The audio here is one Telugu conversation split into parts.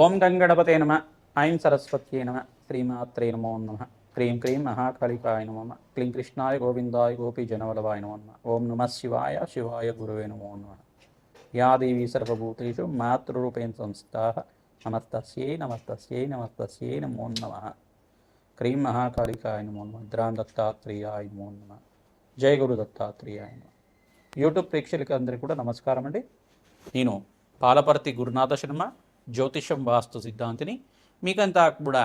ఓం గంగణపతే నమ. ఐం సరస్వత్యే నమ. శ్రీమాత్రే నమో నమ. క్రీం క్రీం మహాకాళికాయ నమ క్లీం కృష్ణాయ గోవిందాయ గోపీ జనవలవాయ నమో నమ. ఓం నమ శివాయ శివాయ గురువే నమో నమ. యా దేవీ సర్వభూతేషు మాతృరూపేణ సంస్థా నమస్తస్యై నమస్తస్యై నమస్తస్యై నమో నమ. క్రీం మహాకాళికాయ నమో నమ. ద్రాం దత్తాత్రేయాయ నమో నమ. జయ గురు దత్తాత్రేయాయ నమ. యూట్యూబ్ ప్రేక్షకులకి అందరికీ కూడా నమస్కారం అండి నేను పాలపర్తి గురునాథ శర్మ జ్యోతిషం వాస్తు సిద్ధాంతిని మీకంతా కూడా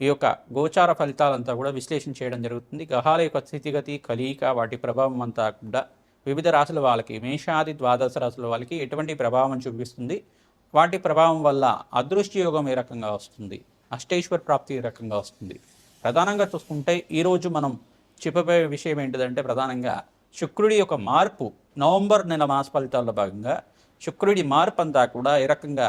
ఈ యొక్క గోచార ఫలితాలంతా కూడా విశ్లేషణ చేయడం జరుగుతుంది. గ్రహాల యొక్క స్థితిగతి కలీక వాటి ప్రభావం అంతా కూడా వివిధ రాశుల వాళ్ళకి మేషాది ద్వాదశ రాశుల వాళ్ళకి ఎటువంటి ప్రభావం చూపిస్తుంది? వాటి ప్రభావం వల్ల అదృష్టి యోగం ఏ రకంగా వస్తుంది? అష్టేశ్వర ప్రాప్తి ఏ రకంగా వస్తుంది? ప్రధానంగా చూసుకుంటే ఈరోజు మనం చెప్పబోయే విషయం ఏంటిదంటే ప్రధానంగా శుక్రుడి యొక్క మార్పు నవంబర్ నెల మాస ఫలితాల్లో భాగంగా శుక్రుడి మార్పు అంతా కూడా ఏ రకంగా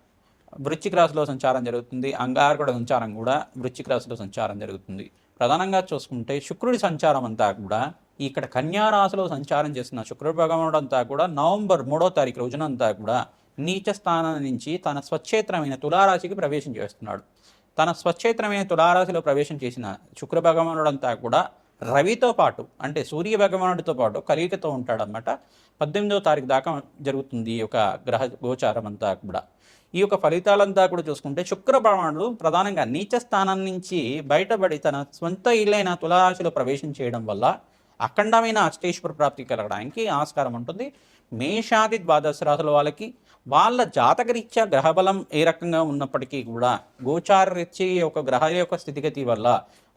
వృశ్చిక రాశిలో సంచారం జరుగుతుంది. అంగారకుడ సంచారం కూడా వృశ్చిక రాశిలో సంచారం జరుగుతుంది. ప్రధానంగా చూసుకుంటే శుక్రుడి సంచారం అంతా కూడా ఇక్కడ కన్యారాశిలో సంచారం చేసిన శుక్రుడు భగవానుడు అంతా కూడా నవంబర్ మూడో తారీఖు రోజున అంతా కూడా నీచ స్థానం నుంచి తన స్వచ్ఛేత్రమైన తులారాశికి ప్రవేశం చేస్తున్నాడు. తన స్వచ్ఛేత్రమైన తులారాశిలో ప్రవేశం చేసిన శుక్ర భగవానుడంతా కూడా రవితో పాటు అంటే సూర్య భగవానుడితో పాటు కలిగికతో ఉంటాడనమాట పద్దెనిమిదవ తారీఖు దాకా జరుగుతుంది ఈ యొక్క గ్రహ గోచారం అంతా కూడా. ఈ యొక్క ఫలితాలంతా కూడా చూసుకుంటే శుక్ర భగవానుడు ప్రధానంగా నీచ స్థానం నుంచి బయటపడి తన సొంత ఇల్లైన తులారాశిలో ప్రవేశం చేయడం వల్ల అఖండమైన అష్టేశ్వర ప్రాప్తి కలగడానికి ఆస్కారం ఉంటుంది. మేషాది ద్వాదశ రాశుల వాళ్ళకి వాళ్ళ జాతకరీత్యా గ్రహబలం ఏ రకంగా ఉన్నప్పటికీ కూడా గోచార రీత్యా యొక్క గ్రహాల యొక్క స్థితిగతి వల్ల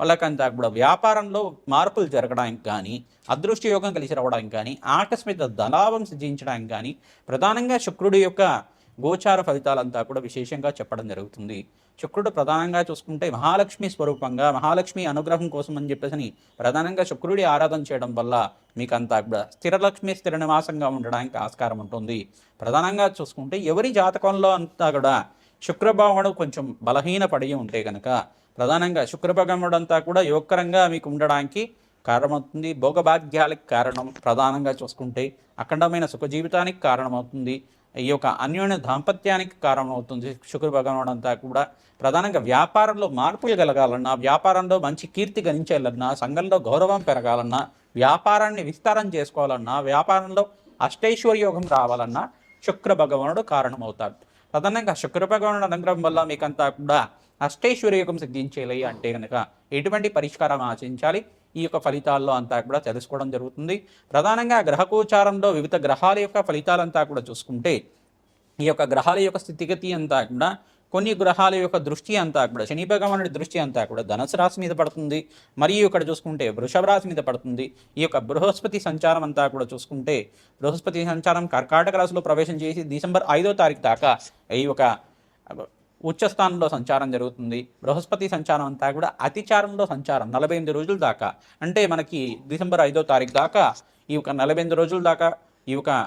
వాళ్ళకంతా కూడా వ్యాపారంలో మార్పులు జరగడానికి కానీ అదృష్ట యోగం కలిసి రావడానికి కానీ ఆకస్మిక ధనాభం సిద్ధించడానికి కానీ ప్రధానంగా శుక్రుడి యొక్క గోచార ఫలితాలంతా కూడా విశేషంగా చెప్పడం జరుగుతుంది. శుక్రుడు ప్రధానంగా చూసుకుంటే మహాలక్ష్మి స్వరూపంగా మహాలక్ష్మి అనుగ్రహం కోసం అని చెప్పేసి ప్రధానంగా శుక్రుడి ఆరాధన చేయడం వల్ల మీకు అంతా కూడా స్థిరలక్ష్మి స్థిర నివాసంగా ఉండడానికి ఆస్కారం ఉంటుంది. ప్రధానంగా చూసుకుంటే ఎవరి జాతకంలో అంతా కూడా శుక్రభావముడు కొంచెం బలహీన పడి ఉంటే కనుక ప్రధానంగా శుక్రభగముడంతా కూడా యోగకరంగా మీకు ఉండడానికి కారణమవుతుంది. భోగభాగ్యాలకు కారణం ప్రధానంగా చూసుకుంటే అఖండమైన సుఖ జీవితానికి కారణమవుతుంది. ఈ యొక్క అన్యోన్య దాంపత్యానికి కారణమవుతుంది. శుక్ర భగవానుడు అంతా కూడా ప్రధానంగా వ్యాపారంలో మార్పులు కలగాలన్నా వ్యాపారంలో మంచి కీర్తి గణించాలన్నా సంఘంలో గౌరవం పెరగాలన్నా వ్యాపారాన్ని విస్తారం చేసుకోవాలన్నా వ్యాపారంలో అష్టైశ్వర్యోగం రావాలన్నా శుక్ర భగవానుడు కారణమవుతాడు. ప్రధానంగా శుక్ర భగవానుడు అనుగ్రహం వల్ల మీకంతా కూడా అష్టైశ్వర్యకం యోగం అంటే కనుక ఎటువంటి పరిష్కారం ఆచరించాలి ఈ యొక్క ఫలితాల్లో అంతా కూడా తెలుసుకోవడం జరుగుతుంది. ప్రధానంగా గ్రహకోచారంలో వివిధ గ్రహాల యొక్క ఫలితాలంతా కూడా చూసుకుంటే ఈ యొక్క గ్రహాల యొక్క స్థితిగతి అంతా కూడా కొన్ని గ్రహాల యొక్క దృష్టి అంతా కూడా శని భగవానుడి దృష్టి అంతా కూడా ధనుసు రాశి మీద పడుతుంది. మరియు ఇక్కడ చూసుకుంటే వృషభ రాశి మీద పడుతుంది. ఈ యొక్క బృహస్పతి సంచారం అంతా కూడా చూసుకుంటే బృహస్పతి సంచారం కర్కాటక రాశిలో ప్రవేశం చేసి డిసెంబర్ ఐదో తారీఖు దాకా ఈ యొక్క ఉచ్చస్థానంలో సంచారం జరుగుతుంది. బృహస్పతి సంచారం అంతా కూడా అతిచారంలో సంచారం నలభై ఎనిమిది రోజుల దాకా. అంటే మనకి డిసెంబర్ ఐదో తారీఖు దాకా ఈ యొక్క నలభై ఎనిమిది రోజుల దాకా ఈ యొక్క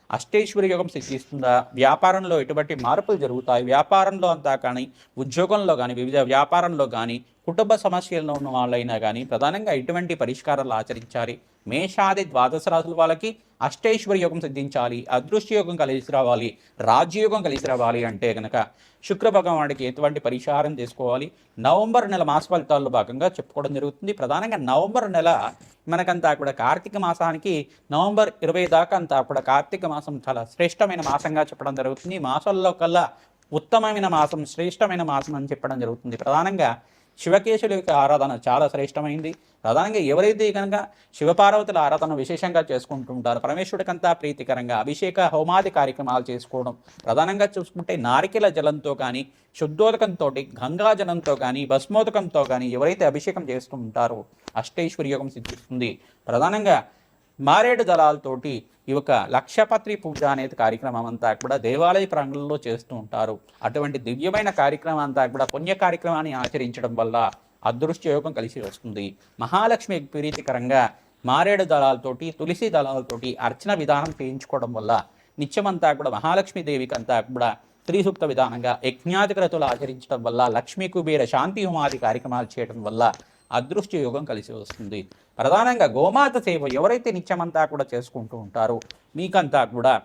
అష్టేశ్వరి యోగం సిద్ధిస్తుందా? వ్యాపారంలో ఎటువంటి మార్పులు జరుగుతాయి? వ్యాపారంలో అంతా కానీ ఉద్యోగంలో కానీ వివిధ వ్యాపారంలో కానీ కుటుంబ సమస్యల్లో ఉన్న వాళ్ళైనా కానీ ప్రధానంగా ఎటువంటి పరిష్కారాలు ఆచరించాలి. మేషాది ద్వాదశ రాసుల వాళ్ళకి అష్టేశ్వర యోగం సిద్ధించాలి అదృష్ట యోగం కలిసి రావాలి రాజ్యయోగం కలిసి రావాలి అంటే కనుక శుక్ర భగవానుడికి ఎటువంటి పరిహారం చేసుకోవాలి నవంబర్ నెల మాస ఫలితాల్లో భాగంగా చెప్పుకోవడం జరుగుతుంది. ప్రధానంగా నవంబర్ నెల మనకంతా కూడా కార్తీక మాసానికి నవంబర్ ఇరవై దాకా అంతా కూడా కార్తీక మాసం చాలా శ్రేష్టమైన మాసంగా చెప్పడం జరుగుతుంది. మాసంలో మాసాల్లో కల్లా ఉత్తమమైన మాసం శ్రేష్టమైన మాసం అని చెప్పడం జరుగుతుంది. ప్రధానంగా శివకేశుల యొక్క ఆరాధన చాలా శ్రేష్టమైంది. ప్రధానంగా ఎవరైతే కనుక శివపార్వతుల ఆరాధన విశేషంగా చేసుకుంటుంటారో పరమేశ్వరుడికంతా ప్రీతికరంగా అభిషేక హోమాది కార్యక్రమాలు చేసుకోవడం ప్రధానంగా చూసుకుంటే నారికెల జలంతో కానీ శుద్ధోదకంతో గంగా జలంతో కానీ భస్మోదకంతో కానీ ఎవరైతే అభిషేకం చేస్తూ ఉంటారో అష్టైశ్వర్యోగం సిద్ధిస్తుంది. ప్రధానంగా మారేడు దళాలతోటి ఈ యొక్క లక్షపత్రి పూజ అనేది కార్యక్రమం అంతా కూడా దేవాలయ ప్రాంగణంలో చేస్తూ ఉంటారు. అటువంటి దివ్యమైన కార్యక్రమం అంతా కూడా పుణ్య కార్యక్రమాన్ని ఆచరించడం వల్ల అదృష్ట యోగం కలిసి వస్తుంది. మహాలక్ష్మి ప్రీతికరంగా మారేడు దళాలతోటి తులసి దళాలతోటి అర్చన విధానం చేయించుకోవడం వల్ల నిత్యమంతా కూడా మహాలక్ష్మి దేవికి అంతా కూడా స్త్రీ విధానంగా యజ్ఞాధిక్రతులు ఆచరించడం వల్ల లక్ష్మీ కుబేర శాంతి హోమాది కార్యక్రమాలు చేయడం వల్ల అదృష్ట యోగం కలిసి వస్తుంది. ప్రధానంగా గోమాత సేవ ఎవరైతే నిత్యమంతా కూడా చేసుకుంటూ ఉంటారో మీకంతా కూడా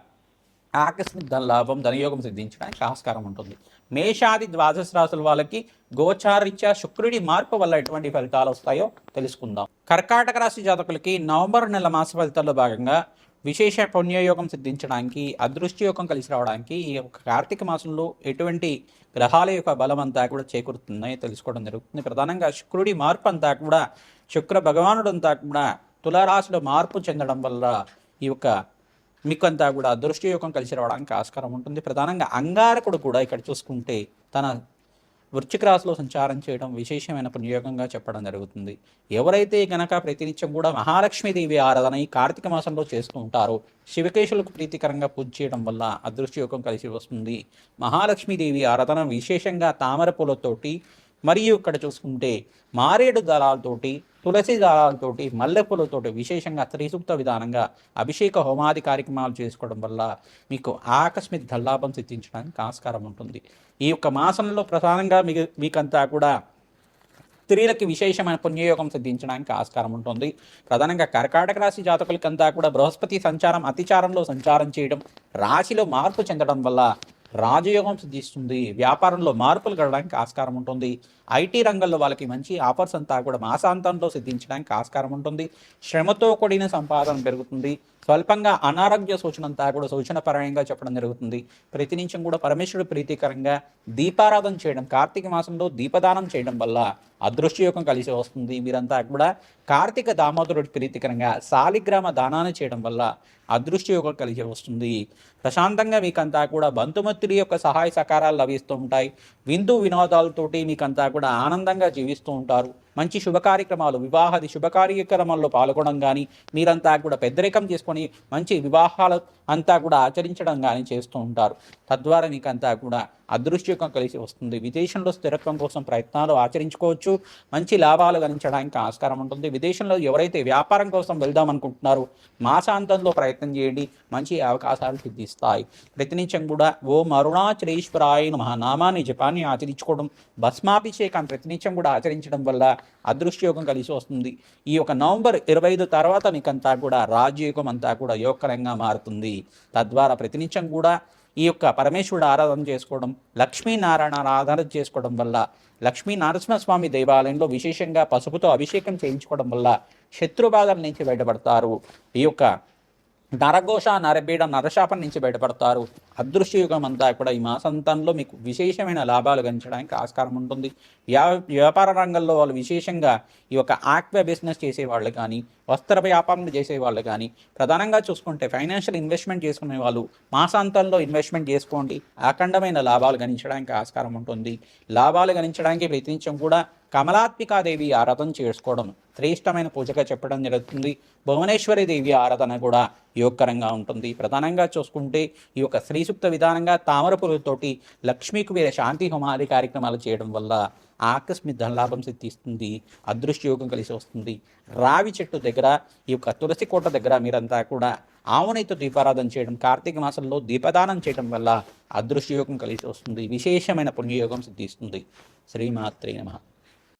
ఆకస్మిక ధనలాభం ధనయోగం సిద్ధించడానికి ఆస్కారం ఉంటుంది. మేషాది ద్వాదశ రాశుల వాళ్ళకి గోచారిత్య శుక్రుడి మార్పు వల్ల ఎటువంటి ఫలితాలు వస్తాయో తెలుసుకుందాం. కర్కాటక రాశి జాతకులకి నవంబర్ నెల మాస ఫలితాల్లో భాగంగా విశేష పుణ్యయోగం సిద్ధించడానికి అదృష్ట యోగం కలిసి రావడానికి ఈ యొక్క కార్తీక మాసంలో ఎటువంటి గ్రహాల యొక్క బలం అంతా కూడా చేకూరుతుందని తెలుసుకోవడం జరుగుతుంది. ప్రధానంగా శుక్రుడి మార్పు అంతా కూడా శుక్ర భగవానుడు అంతా కూడా తులారాశిలో మార్పు చెందడం వల్ల ఈ యొక్క మీకు అంతా కూడా అదృష్ట యోగం కలిసి రావడానికి ఆస్కారం ఉంటుంది. ప్రధానంగా అంగారకుడు కూడా ఇక్కడ చూసుకుంటే తన వృశ్చిక రాశిలో సంచారం చేయడం విశేషమైన ప్రయోగంగా చెప్పడం జరుగుతుంది. ఎవరైతే గనక ప్రతినిత్యం కూడా మహాలక్ష్మీదేవి ఆరాధన ఈ కార్తీక మాసంలో చేస్తూ ఉంటారో శివకేశులకు ప్రీతికరంగా పూజ చేయడం వల్ల అదృష్టయోగం కలిసి వస్తుంది. మహాలక్ష్మీదేవి ఆరాధన విశేషంగా తామర పూలతోటి మరియు ఇక్కడ చూసుకుంటే మారేడు దళాలతోటి తులసి దళాలతోటి మల్లెపూలతోటి విశేషంగా త్రిసూక్త విధానంగా అభిషేక హోమాది కార్యక్రమాలు చేసుకోవడం వల్ల మీకు ఆకస్మిక ధల్లాభం సిద్ధించడానికి ఆస్కారం ఉంటుంది. ఈ యొక్క మాసంలో ప్రధానంగా మీకు మీకంతా కూడా స్త్రీలకి విశేషమైన పుణ్యయోగం సిద్ధించడానికి ఆస్కారం ఉంటుంది. ప్రధానంగా కర్కాటక రాశి జాతకులకంతా కూడా బృహస్పతి సంచారం అతిచారంలో సంచారం చేయడం రాశిలో మార్పు చెందడం వల్ల రాజయోగం సిద్ధిస్తుంది. వ్యాపారంలో మార్పులు కలగడానికి ఆస్కారం ఉంటుంది. ఐటీ రంగంలో వాళ్ళకి మంచి ఆఫర్స్ అంతా కూడా మాసాంతంలో సిద్ధించడానికి ఆస్కారం ఉంటుంది. శ్రమతో కూడిన సంపాదన పెరుగుతుంది. స్వల్పంగా అనారోగ్య సూచన అంతా కూడా సూచనపరంగా చెప్పడం జరుగుతుంది. ప్రతి నిమిషం కూడా పరమేశ్వరుడు ప్రీతికరంగా దీపారాధన చేయడం కార్తీక మాసంలో దీపదానం చేయడం వల్ల అదృష్టయోగం కలిసి వస్తుంది. మీరంతా కూడా కార్తీక దామోదరుడి ప్రీతికరంగా సాలిగ్రామ దానాన్ని చేయడం వల్ల అదృష్టయోగం కలిసి వస్తుంది. ప్రశాంతంగా మీకంతా కూడా బంధుమిత్రుల యొక్క సహాయ సహకారాలు లభిస్తూ ఉంటాయి. విందు వినోదాలతోటి మీకంతా కూడా ఆనందంగా జీవిస్తూ ఉంటారు. మంచి శుభ కార్యక్రమాలు వివాహాది శుభ కార్యక్రమాల్లో పాల్గొనడం కానీ మీరంతా కూడా పెద్దరికం చేసుకొని మంచి వివాహాలు అంతా కూడా ఆచరించడం కానీ చేస్తూ ఉంటారు. తద్వారా మీకంతా కూడా అదృష్టం కలిసి వస్తుంది. విదేశంలో స్థిరత్వం కోసం ప్రయత్నాలు ఆచరించుకోవచ్చు. మంచి లాభాలు గణించడానికి ఆస్కారం ఉంటుంది. విదేశంలో ఎవరైతే వ్యాపారం కోసం వెళ్దాం అనుకుంటున్నారో మాసాంతంలో ప్రయత్నం చేయండి. మంచి అవకాశాలు సిద్ధిస్తాయి. ప్రతినిత్యం కూడా ఓం అరుణాచలేశ్వరాయ మహానామాన్ని జపాన్ని ఆచరించుకోవడం భస్మాభిషేకాన్ని ప్రతినిత్యం కూడా ఆచరించడం వల్ల అదృష్టయోగం కలిసి వస్తుంది. ఈ యొక్క నవంబర్ ఇరవై ఐదు తర్వాత మీకంతా కూడా రాజయోగం అంతా కూడా యోగకరంగా మారుతుంది. తద్వారా ప్రతినిత్యం కూడా ఈ యొక్క పరమేశ్వరుడు ఆరాధన చేసుకోవడం లక్ష్మీనారాయణ ఆరాధన చేసుకోవడం వల్ల లక్ష్మీ నరసింహస్వామి దేవాలయంలో విశేషంగా పసుపుతో అభిషేకం చేయించుకోవడం వల్ల శత్రుబాధల నుంచి బయటపడతారు. ఈ యొక్క నరఘోష నరబీడ నరశాపం నుంచి బయటపడతారు. అదృశ్యయుగం అంతా కూడా ఈ మాసంతంలో మీకు విశేషమైన లాభాలు గణించడానికి ఆస్కారం ఉంటుంది. వ్యా వ్యాపార రంగంలో వాళ్ళు విశేషంగా ఈ యొక్క ఆక్వా బిజినెస్ చేసేవాళ్ళు కానీ వస్త్ర వ్యాపారం చేసేవాళ్ళు కానీ ప్రధానంగా చూసుకుంటే ఫైనాన్షియల్ ఇన్వెస్ట్మెంట్ చేసుకునే వాళ్ళు మాసాంతంలో ఇన్వెస్ట్మెంట్ చేసుకోండి. అఖండమైన లాభాలు గణించడానికి ఆస్కారం ఉంటుంది. లాభాలు గణించడానికి ప్రయత్నించడం కూడా కమలాత్మికాదేవి ఆరాధన చేసుకోవడం శ్రేష్టమైన పూజగా చెప్పడం జరుగుతుంది. భువనేశ్వరి దేవి ఆరాధన కూడా యోగకరంగా ఉంటుంది. ప్రధానంగా చూసుకుంటే ఈ యొక్క శ్రీసూక్త విధానంగా తామర పురుగుతోటి లక్ష్మీకి వేరే శాంతి హోమాది కార్యక్రమాలు చేయడం వల్ల ఆకస్మిక ధనలాభం సిద్ధిస్తుంది. అదృష్టయోగం కలిసి వస్తుంది. రావి చెట్టు దగ్గర ఈ యొక్క తులసి కోట దగ్గర మీరంతా కూడా ఆవునైతో దీపారాధన చేయడం కార్తీక మాసంలో దీపదానం చేయడం వల్ల అదృష్టయోగం కలిసి వస్తుంది. విశేషమైన పుణ్యయోగం సిద్ధిస్తుంది. శ్రీమాత్రే నమ.